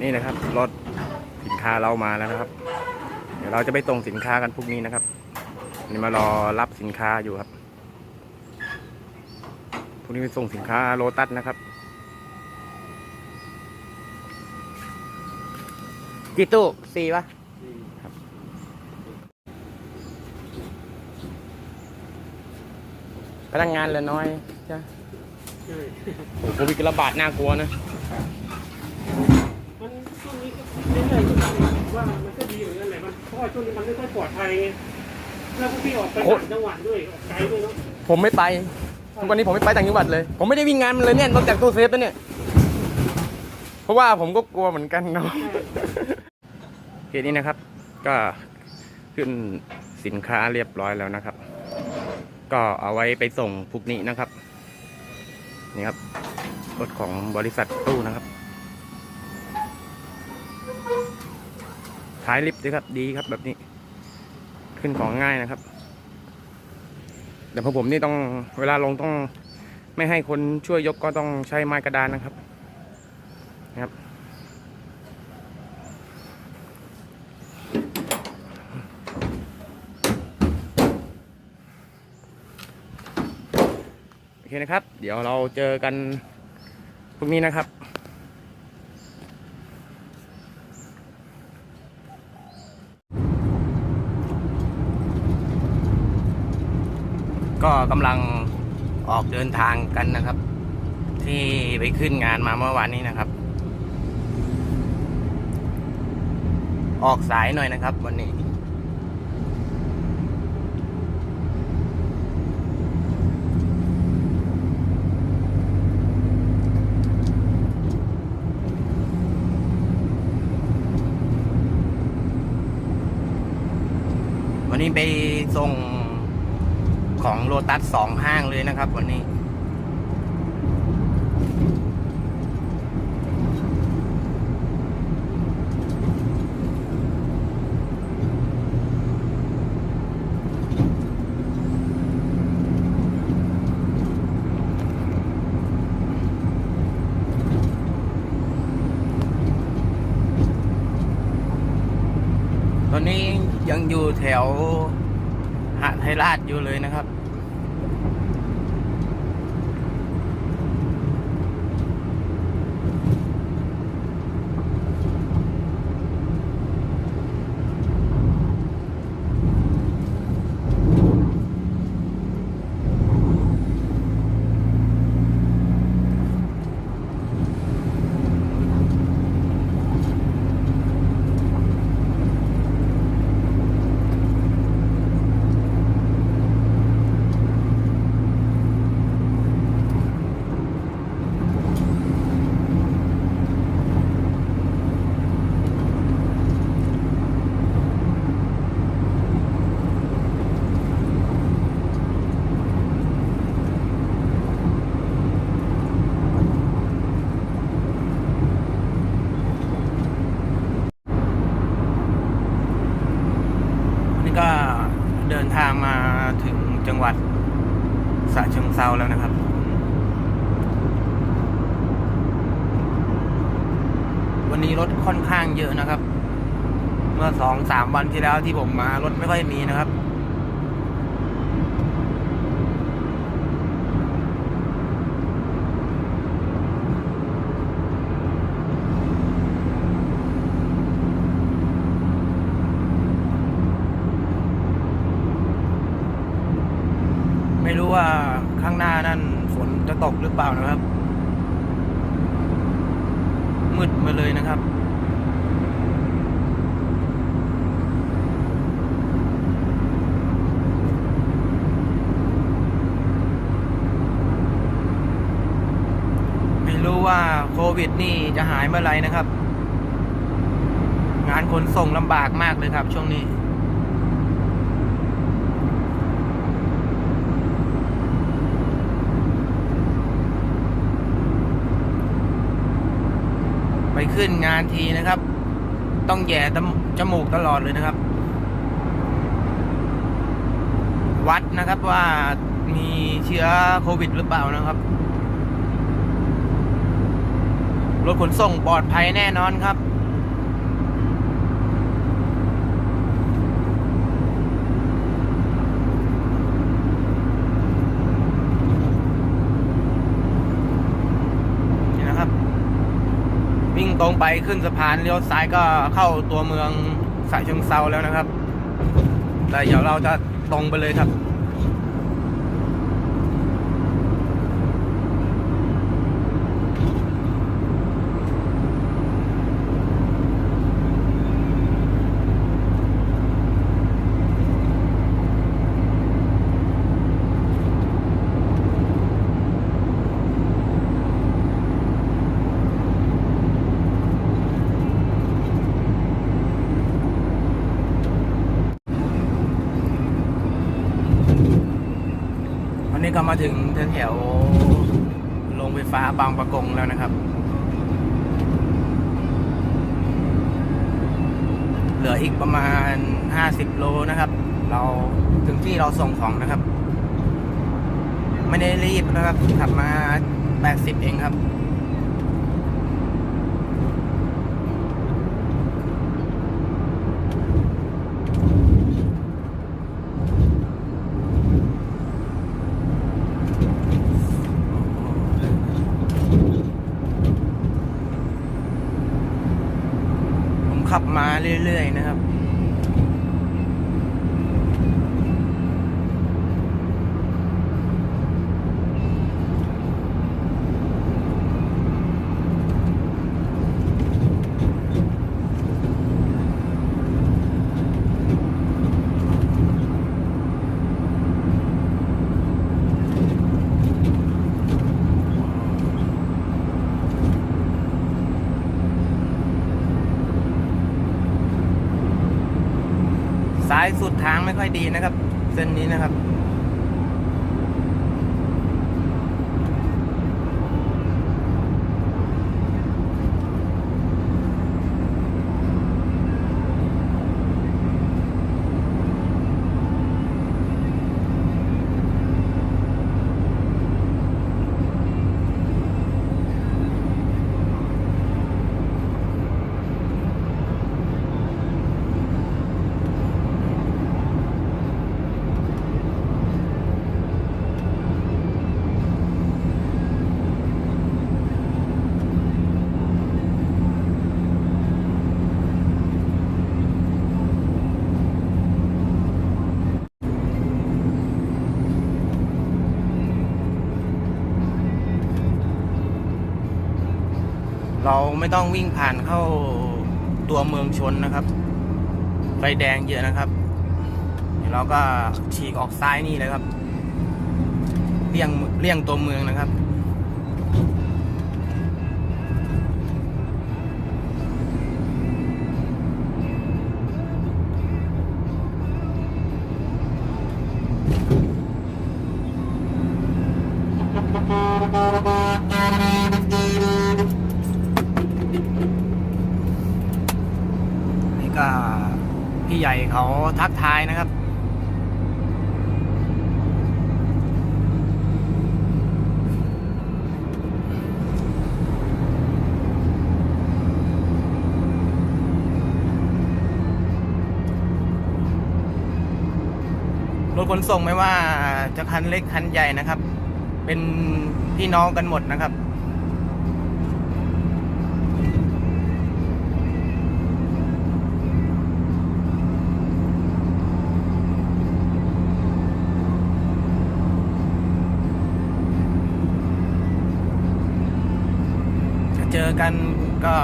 นี่นะครับรถสินค้าเรามาแล้วนะครับ เดี๋ยวเราจะไปส่งสินค้ากันพรุ่งนี้นะครับนี่มารอรับสินค้าอยู่ครับพรุ่งนี้ไปส่งสินค้าโลตัสนะครับกี่ตู้สี่ปะครับพนักงานเหลือน้อยใช่ใช่โอ้โหโควิดระบาดน่ากลัวนะมั นช่วงนี้ก็เรื่อยๆก็ว่ามันก็ดีเหมือนกันแหละมันเพราะว่าช่วงนี้มันไม่ค่อยปลอดภัยไงแล้วพวกพี่ออกไปต่างจังหวัดด้วยออกไกลด้วยเนาะผมไม่ไป ทุกวันนี้ผมไม่ไปต่างจังหวัดเลย ผมไม่ได้วิ่งงานมันเลยเนี่ยนอกจากตู้เซฟแล้วเนี่ย เพราะว่าผมก็กลัวเหมือนกันเนาะโอเคนี้นะครับ ก็ขึ้นสินค้าเรียบร้อยแล้วนะครับ ก็เอาไว้ไปส่งพรุ่งนี้นะครับ นี่ครับรถของบริษัทตู้นะครับ ท้ายลิฟต์ด้วยครับ ดีครับแบบนี้ ขึ้นของง่ายนะครับ แต่พอผมนี่ต้องเวลาลงต้องไม่ให้คนช่วยยกก็ต้องใช้ไม้กระดานนะครับนะครับ โอเคนะครับ เดี๋ยวเราเจอกันพรุ่งนี้นะครับ ก็กำลังออกเดินทางกันนะครับ ที่ไปขึ้นงานมาเมื่อวานนี้นะครับ ออกสายหน่อยนะครับ วันนี้ วันนี้ไปส่ง ของโลตัสสองห้างเลยนะครับวันนี้ ตอนนี้ยังอยู่แถว ให้ลาดอยู่เลยนะครับ วันนี้ก็เดินทางมาถึงจังหวัดสระเชิงเซาแล้วนะครับ วั นี้รถค่อนข้างเยอะนะครับ เมื่อสองสามวันที่แล้วที่ผมมารถไม่ค่อยมีนะครับไม่รู้ว่าข้างหน้านั่นฝนจะตกหรือเปล่านะครับ มืดมาเลยนะครับ ไม่รู้ว่าโค วิดนี่จะหายเมื่อไรนะครับ งานขนส่งลำบากมากเลยครับ ช่วงนี้ ไปขึ้นงานทีนะครับ ต้องแย่จมูกตลอดเลยนะครับ วัดนะครับว่ามีเชื้อโควิดหรือเปล่านะครับ รถขนส่งปลอดภัยแน่นอนครับนี่นะครับวิ่งตรงไปขึ้นสะพานเลี้ยวซ้ายก็เข้าตัวเมืองสะเชิงเซาแล้วนะครับแต่เดี๋ยวเราจะตรงไปเลยครับ นี้ก็มาถึงแถวๆโรงไฟฟ้าบางประกงแล้วนะครับ เหลืออีกประมาณ 50 โลนะครับ เราถึงที่เราส่งของนะครับ ไม่ได้รีบนะครับขับมา 80 เองครับ ผม ขับมาเรื่อยๆนะครับ ซ้ายสุดทางไม่ค่อยดีนะครับ เส้นนี้นะครับ เราไม่ต้องวิ่งผ่านเข้าตัวเมืองชนนะครับ ไฟแดงเยอะนะครับเดี๋ยวเราก็ฉีกออกซ้ายนี่เลยครับเลี่ยงเลี่ยงตัวเมืองนะครับ ก็พี่ใหญ่เขาทักทายนะครับ รถขนส่งไม่ว่าจะคันเล็กคันใหญ่นะครับ เป็นพี่น้องกันหมดนะครับ กันก็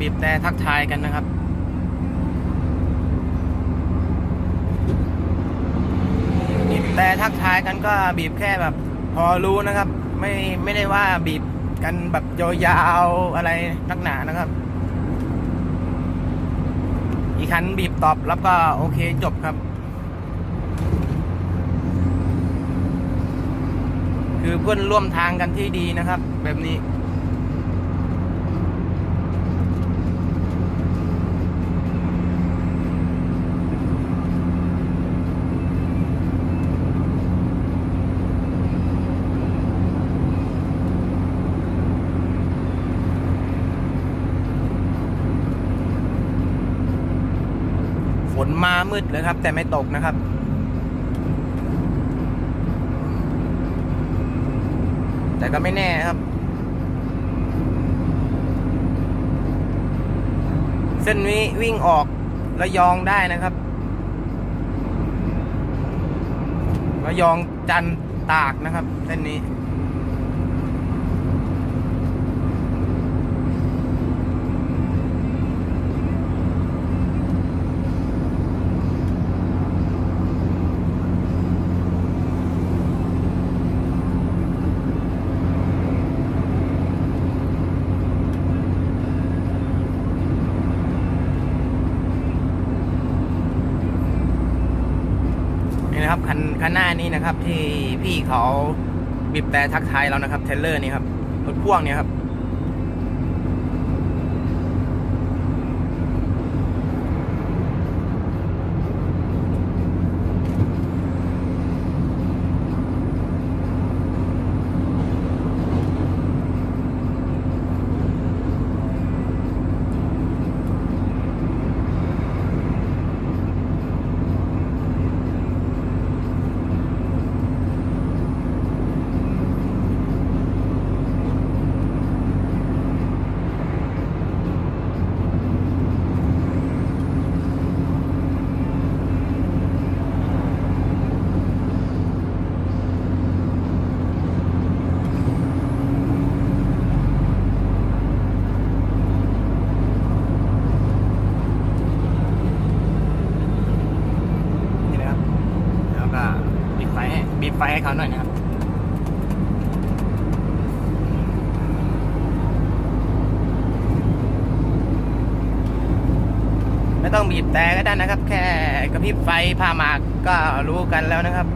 บีบแต่ทักทายกันนะครับ บีบแต่ทักทายกันก็บีบแค่แบบ พอรู้นะครับ ไม่ไม่ได้ว่าบีบกันแบบยาวๆอะไรนักหนานะครับ อีกคันบีบตอบแล้วก็โอเคจบครับ คือเพื่อนร่วมทางกันที่ดีนะครับ แบบนี้ ฝน มืดเลยครับ แต่ไม่ตกนะครับ แต่ก็ไม่แน่ครับ เส้นนี้วิ่งออกระยองได้นะครับระยองจันตากนะครับเส้นนี้ นะครับคันคันหน้านี้นะครับที่พี่เขาบีบแต่ทักทายเรานะครับเทเลอร์นี่ครับรถพ่วงเนี่ยครับ นี่นะครับ แล้วก็บีบไฟให้บีบไฟใหน่อยนะครับไม่ต้องบีบแต่ก็ได้นะครับ แค่กระพริบไฟพามากก็รู้กันแล้วนะครับ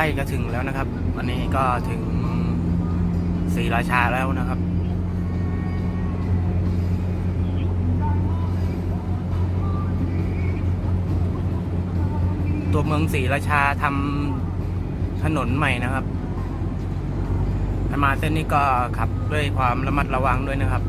ล้จะถึงแล้วนะครับ วันนี้ก็ถึงศรีราชาแล้วนะครับตัวเมืองศรีราชาทำถนนใหม่นะครับมาเส้นนี้ก็ขับด้วยความระมัดระวังด้วยนะครับ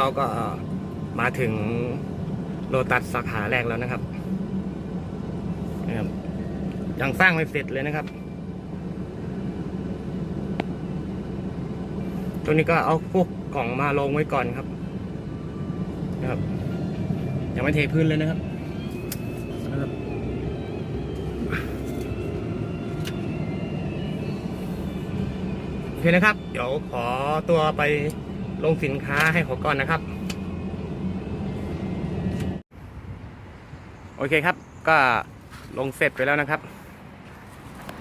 เราก็มาถึงโลตัสสาขาแรกแล้วนะครับนะครับยังสร้างไม่เสร็จเลยนะครับ ตัวนี้ก็เอาพวกกล่องมาลงไว้ก่อนครับ นะครับ ยังไม่เทพื้นเลยนะครับนะครับโอเคนะครับ เดี๋ยวขอตัวไป ลงสินค้าให้เขาก่อนนะครับ โอเคครับ ก็ลงเสร็จไปแล้วนะครับ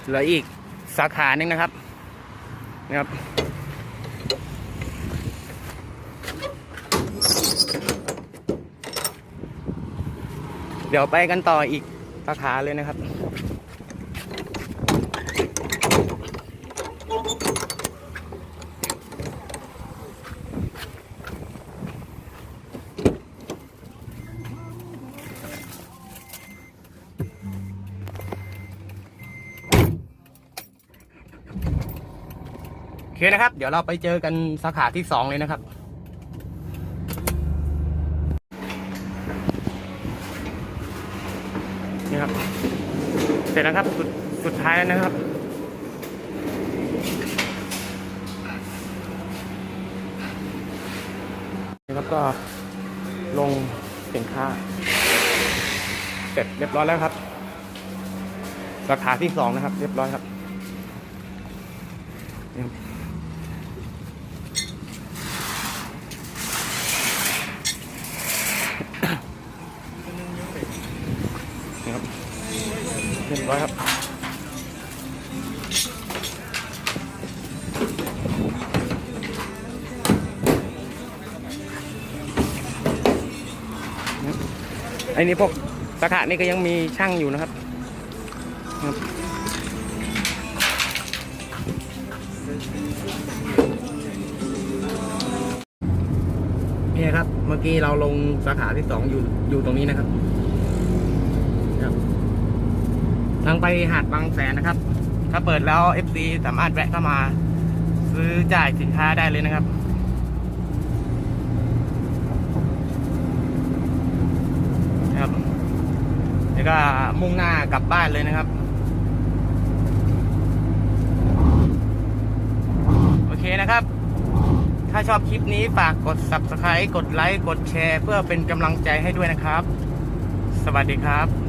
เหลืออีกสาขาหนึ่งนะครับนะครับ เดี๋ยวไปกันต่ออีกสาขาเลยนะครับ เคนะครับ เดี๋ยวเราไปเจอกันสาขาที่สองเลยนะครับ นี่ครับ เสร็จแล้วครับสุดสุดท้ายแล้วนะครับ นี่ครับก็ลงสินค้า เสร็จเรียบร้อยแล้วครับ สาขาที่สองนะครับ เรียบร้อยครับนี่ อ้นี่พวกสาขานี่ก็ยังมีช่างอยู่นะครับนี่ครับ เมื่อกี้เราลงสาขาที่สองอยู่อยู่ตรงนี้นะครับครับทางไปหาดบางแสนนะครับ ถ้าเปิดแล้ว FC สามารถแวะเข้ามา ซื้อจ่ายสินค้าได้เลยนะครับ แล้วก็มุ่งหน้ากลับบ้านเลยนะครับ โอเคนะครับ ถ้าชอบคลิปนี้ฝากกด subscribe กดไลค์ กดแชร์ เพื่อเป็นกำลังใจให้ด้วยนะครับ สวัสดีครับ